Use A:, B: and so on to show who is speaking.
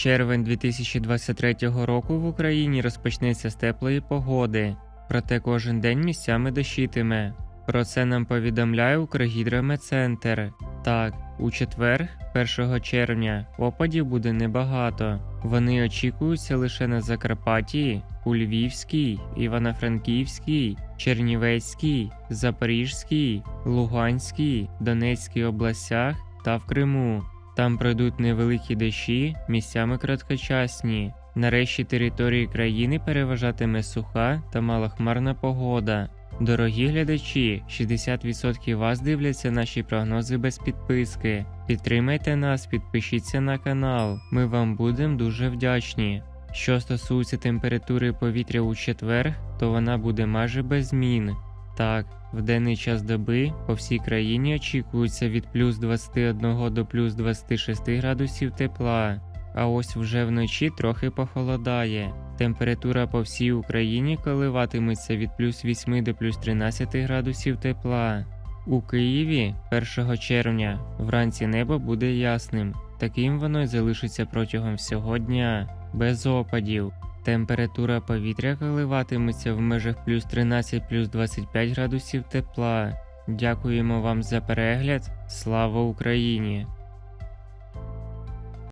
A: Червень 2023 року в Україні розпочнеться з теплої погоди, проте кожен день місцями дощитиме. Про це нам повідомляє Укргідрометцентр. Так, у четвер, 1 червня, опадів буде небагато. Вони очікуються лише на Закарпатті, у Львівській, Івано-Франківській, Чернівецькій, Запорізькій, Луганській, Донецькій областях та в Криму. Там пройдуть невеликі дощі, місцями короткочасні. Нарешті території країни переважатиме суха та малохмарна погода. Дорогі глядачі, 60% вас дивляться наші прогнози без підписки. Підтримайте нас, підпишіться на канал. Ми вам будемо дуже вдячні. Що стосується температури повітря у четвер, то вона буде майже без змін. Так, в денний час доби по всій країні очікується від плюс 21 до плюс 26 градусів тепла. А ось вже вночі трохи похолодає. Температура по всій Україні коливатиметься від плюс 8 до плюс 13 градусів тепла. У Києві 1 червня вранці небо буде ясним. Таким воно й залишиться протягом всього дня, без опадів. Температура повітря коливатиметься в межах плюс 13 плюс 25 градусів тепла. Дякуємо вам за перегляд. Слава Україні!